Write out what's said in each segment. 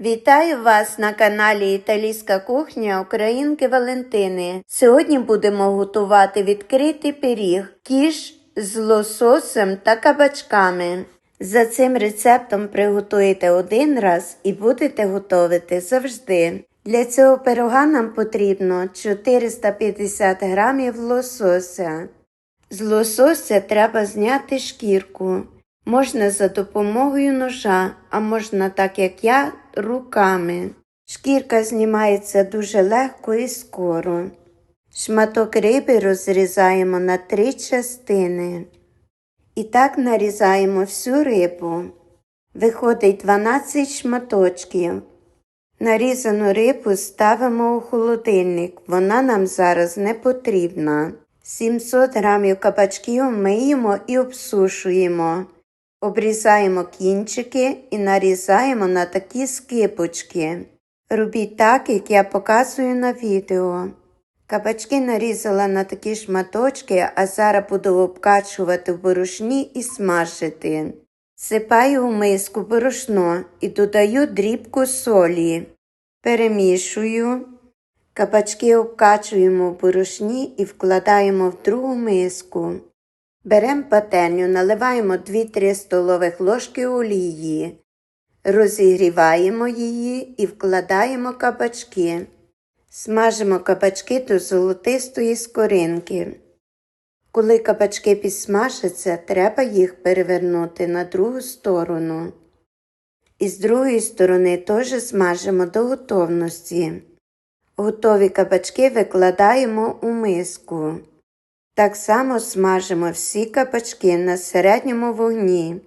Вітаю вас на каналі Італійська кухня Українки Валентини. Сьогодні будемо готувати відкритий пиріг кіш з лососем та кабачками. За цим рецептом приготуєте один раз і будете готувати завжди. Для цього пирога нам потрібно 450 грамів лосося. З лосося треба зняти шкірку. Можна за допомогою ножа, а можна так як я, руками. Шкірка знімається дуже легко і скоро. Шматок риби розрізаємо на три частини. І так нарізаємо всю рибу. Виходить 12 шматочків. Нарізану рибу ставимо у холодильник, вона нам зараз не потрібна. 700 грамів кабачків миємо і обсушуємо. Обрізаємо кінчики і нарізаємо на такі скипочки. Робіть так, як я показую на відео. Кабачки нарізала на такі шматочки, а зараз буду обкачувати в борошні і смажити. Сипаю у миску борошно і додаю дрібку солі. Перемішую. Кабачки обкачуємо в борошні і вкладаємо в другу миску. Беремо пательню, наливаємо 2-3 столових ложки олії, розігріваємо її і вкладаємо кабачки. Смажимо кабачки до золотистої скоринки. Коли кабачки підсмажаться, треба їх перевернути на другу сторону. І з другої сторони теж смажимо до готовності. Готові кабачки викладаємо у миску. Так само смажимо всі кабачки на середньому вогні.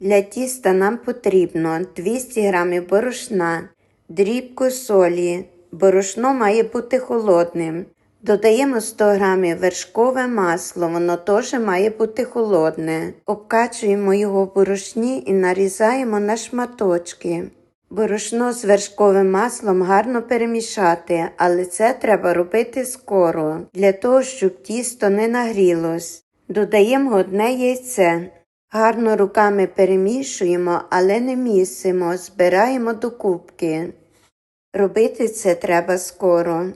Для тіста нам потрібно 200 г борошна, дрібку солі. Борошно має бути холодним. Додаємо 100 г вершкове масло, воно теж має бути холодне. Обкачуємо його в борошні і нарізаємо на шматочки. Борошно з вершковим маслом гарно перемішати, але це треба робити скоро, для того, щоб тісто не нагрілось. Додаємо одне яйце. Гарно руками перемішуємо, але не місимо, збираємо до кубки. Робити це треба скоро.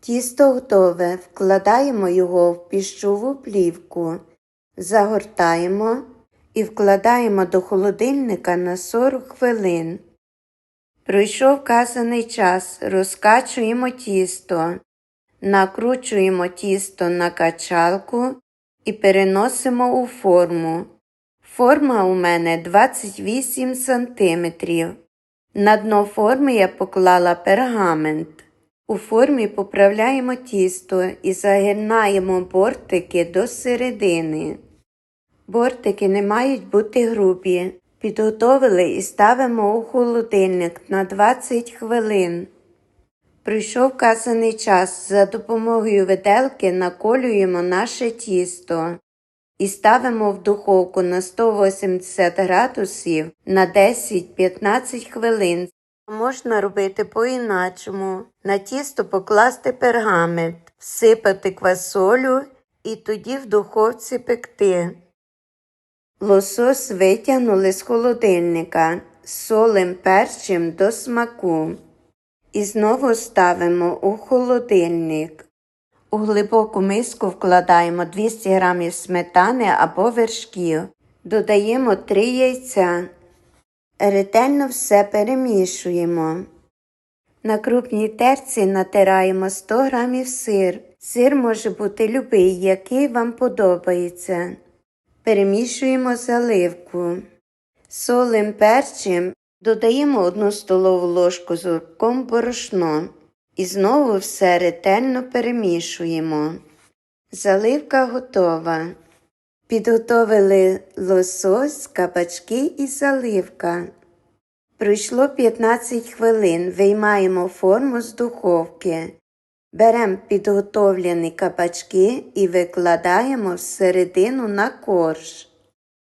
Тісто готове, вкладаємо його в піщову плівку, загортаємо і вкладаємо до холодильника на 40 хвилин. Пройшов вказаний час, розкачуємо тісто, накручуємо тісто на качалку і переносимо у форму. Форма у мене 28 см. На дно форми я поклала пергамент. У формі поправляємо тісто і загинаємо бортики до середини. Бортики не мають бути грубі. Підготовили і ставимо у холодильник на 20 хвилин. Прийшов вказаний час. За допомогою виделки наколюємо наше тісто і ставимо в духовку на 180 градусів на 10-15 хвилин. Можна робити по-іначому. На тісто покласти пергамент, всипати квасолю і тоді в духовці пекти. Лосось витягнули з холодильника, солим перчим до смаку. І знову ставимо у холодильник. У глибоку миску вкладаємо 200 г сметани або вершків. Додаємо 3 яйця. Ретельно все перемішуємо. На крупній терці натираємо 100 г сир. Сир може бути любий, який вам подобається. Перемішуємо заливку. Солим перчим додаємо 1 столову ложку з урком борошно і знову все ретельно перемішуємо. Заливка готова. Підготовили лосось, кабачки і заливка. Пройшло 15 хвилин, виймаємо форму з духовки. Беремо підготовлені кабачки і викладаємо всередину на корж.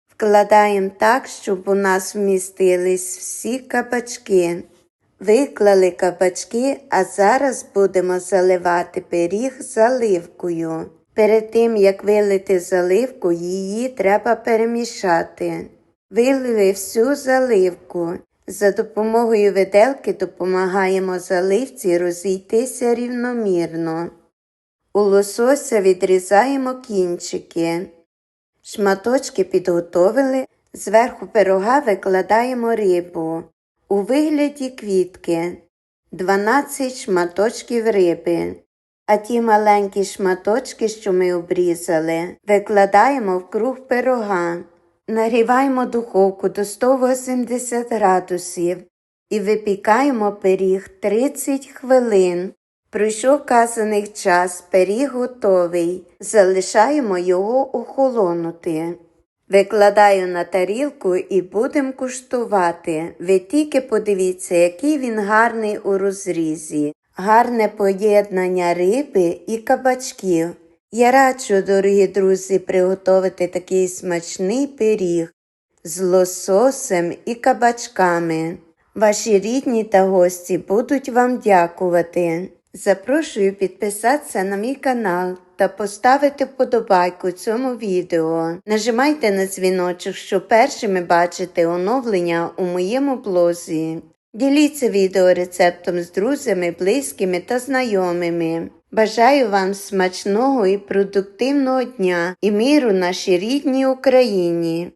Вкладаємо так, щоб у нас вмістились всі кабачки. Виклали кабачки, а зараз будемо заливати пиріг заливкою. Перед тим, як вилити заливку, її треба перемішати. Вилили всю заливку. За допомогою виделки допомагаємо заливці розійтися рівномірно. У лосося відрізаємо кінчики. Шматочки підготовили, зверху пирога викладаємо рибу. У вигляді квітки 12 шматочків риби. А ті маленькі шматочки, що ми обрізали, викладаємо в круг пирога. Нагріваємо духовку до 180 градусів і випікаємо пиріг 30 хвилин. Пройшов казаний час, пиріг готовий. Залишаємо його охолонути. Викладаю на тарілку і будемо куштувати. Ви тільки подивіться, який він гарний у розрізі. Гарне поєднання риби і кабачків. Я раджу, дорогі друзі, приготувати такий смачний пиріг з лососем і кабачками. Ваші рідні та гості будуть вам дякувати. Запрошую підписатися на мій канал та поставити вподобайку цьому відео. Нажимайте на дзвіночок, щоб першими бачити оновлення у моєму блозі. Діліться відео рецептом з друзями, близькими та знайомими. Бажаю вам смачного і продуктивного дня і миру нашій рідній Україні.